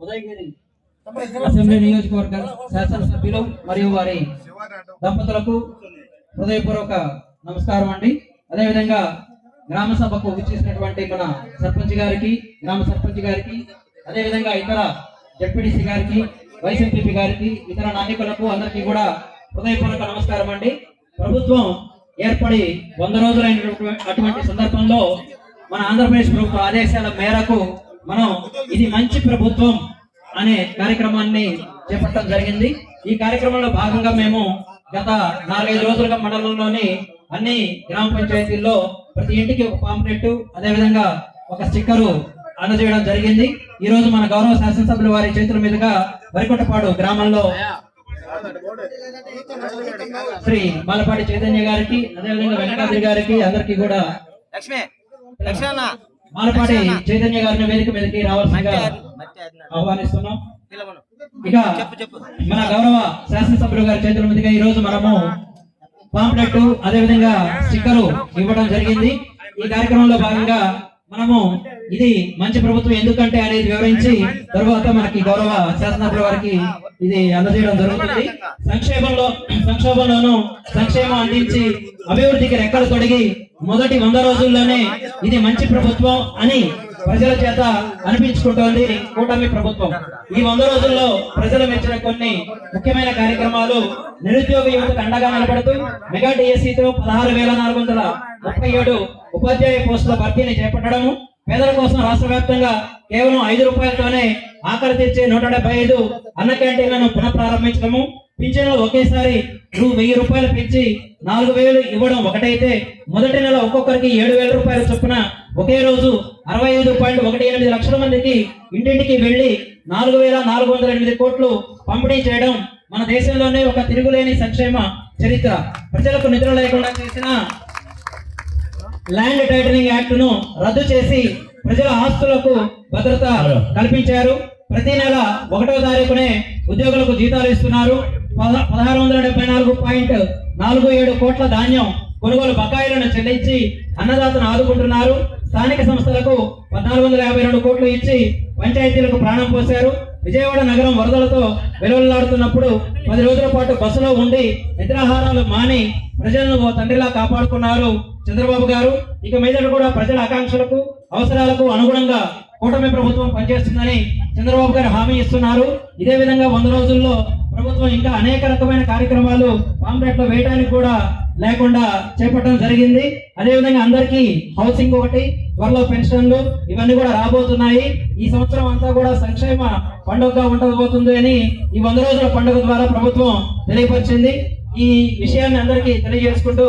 Udayagiri assembly నియోజకవర్గ శాసనసభ్యులు మరియు వారి దంపతులకు హృదయపూర్వక నమస్కారం అండి. అదేవిధంగా గ్రామ సభకు విచ్చేసినటువంటి మన సర్పంచ్ గారికి గ్రామ సర్పంచ్ గారికి అదేవిధంగా ఇతర జడ్పీటీసీ గారికి వైస్ ఎంపీపీ గారికి ఇతర నాయకులకు అందరికీ కూడా హృదయపూర్వక నమస్కారం అండి. ప్రభుత్వం ఏర్పడి వంద రోజులైనటువంటి అటువంటి సందర్భంలో మన ఆంధ్రప్రదేశ్ ప్రభుత్వ ఆదేశాల మేరకు మనం ఇది మంచి ప్రభుత్వం అనే కార్యక్రమాన్ని చేపట్టడం జరిగింది. ఈ కార్యక్రమంలో భాగంగా మేము గత నాలుగైదు రోజులుగా మండలంలోని అన్ని గ్రామ పంచాయతీల్లో ప్రతి ఇంటికి ఒక పాంప్లెట్ అదేవిధంగా ఒక స్టిక్కరు అందజేయడం జరిగింది. ఈ రోజు మన గౌరవ శాసనసభ్యులు వారి చేతుల మీదుగా వరికొట్టపాడు గ్రామంలో శ్రీ బాలపాటి చైతన్య గారికి అదేవిధంగా వెంకటాద్రి గారికి అందరికీ కూడా లక్ష్మి లక్ష్మి మాలపాటి చైతన్య గారిని వేదిక మీదకి రావాల్సిందిగా. ఆహ్వానిస్తున్నాం. ఇక మన గౌరవ శాసనసభ్యులు గారి చేతుల మీదుగా ఈ రోజు మనము పాంప్లెట్ అదే విధంగా స్టిక్కరు ఇవ్వడం జరిగింది. ఈ కార్యక్రమంలో భాగంగా మనము ఇది మంచి ప్రభుత్వం ఎందుకంటే అనేది వివరించి తరువాత మనకి గౌరవ శాసనసభ్యుల వారికి ఇది అందజేయడం జరుగుతుంది. సంక్షేమంలో సంక్షోభంలోనూ సంక్షేమం అందించి అభివృద్ధికి రెక్కలు తొడిగి మొదటి వంద రోజుల్లోనే ఇది మంచి ప్రభుత్వం అని ప్రజల చేత అనిపించుకుంటోంది కూటమి ప్రభుత్వం. ఈ వంద రోజుల్లో ప్రజలు మెచ్చిన కొన్ని ముఖ్యమైన కార్యక్రమాలు నిరుద్యోగ యువతకు అండగా నిలబడుతూ మెగా డిఎస్సితో పదహారు వేల నాలుగు వందల ముప్పై ఏడు ఉపాధ్యాయ పోస్టుల భర్తీని చేపట్టడము పేదల కోసం రాష్ట్ర వ్యాప్తంగా కేవలం ఐదు రూపాయలతోనే ఆఖరి తెచ్చే నూట డెబ్బై ఐదు అన్న క్యాంటీన్లను పునఃప్రారంభించడము పింఛన్లు ఒకేసారి రూ వెయ్యి రూపాయలు పెంచి నాలుగు వేలు ఇవ్వడం ఒకటైతే మొదటి నెల ఒక్కొక్కరికి ఏడు వేల రూపాయల చొప్పున ఒకే రోజు అరవై ఐదు పాయింట్ ఒకటి ఎనిమిది లక్షల మందికి ఇంటింటికి వెళ్ళి నాలుగు వేల నాలుగు వందల ఎనిమిది కోట్లు పంపిణీ చేయడం మన దేశంలోనే ఒక తిరుగులేని సంక్షేమ చరిత్ర. ప్రజలకు నిద్ర లేకుండా చేసిన ల్యాండ్ టైటనింగ్ యాక్ట్ను రద్దు చేసి ప్రజల ఆస్తులకు భద్రత కల్పించారు. ప్రతి నెల ఒకటో తారీఖునే ఉద్యోగులకు జీతాలు ఇస్తున్నారు. పదహారు వందల డెబ్బై నాలుగు పాయింట్ నాలుగు ఏడు కోట్ల ధాన్యం కొనుగోలు బకాయిలను చెల్లించి అన్నదాతను ఆదుకుంటున్నారు. స్థానిక సంస్థలకు పద్నాలుగు వందల యాభై రెండు కోట్లు ఇచ్చి పంచాయతీలకు ప్రాణం పోశారు. విజయవాడ నగరం వరదలతో వెలువలాడుతున్నప్పుడు పది రోజుల పాటు బస్సులో ఉండి నిద్రాహారాలు మాని ప్రజలను ఓ తండ్రిలా కాపాడుకున్నారు చంద్రబాబు గారు. ఇక మీదట కూడా ప్రజల ఆకాంక్షలకు అవసరాలకు అనుగుణంగా కూటమి ప్రభుత్వం పనిచేస్తుందని చంద్రబాబు గారు హామీ ఇస్తున్నారు. ఇదే విధంగా వంద రోజుల్లో ప్రభుత్వం ఇంకా అనేక రకమైన కార్యక్రమాలు పాంప్లెట్లో వేయడానికి కూడా లేకుండా చేపట్టడం జరిగింది. అదేవిధంగా అందరికీ హౌసింగ్ ఒకటి త్వరలో పెన్షన్లు ఇవన్నీ కూడా రాబోతున్నాయి. ఈ సంవత్సరం అంతా కూడా సంక్షేమ పండుగగా ఉండబోతుంది అని ఈ వంద రోజుల పండుగ ద్వారా ప్రభుత్వం తెలియపరిచింది. ఈ విషయాన్ని అందరికీ తెలియజేసుకుంటూ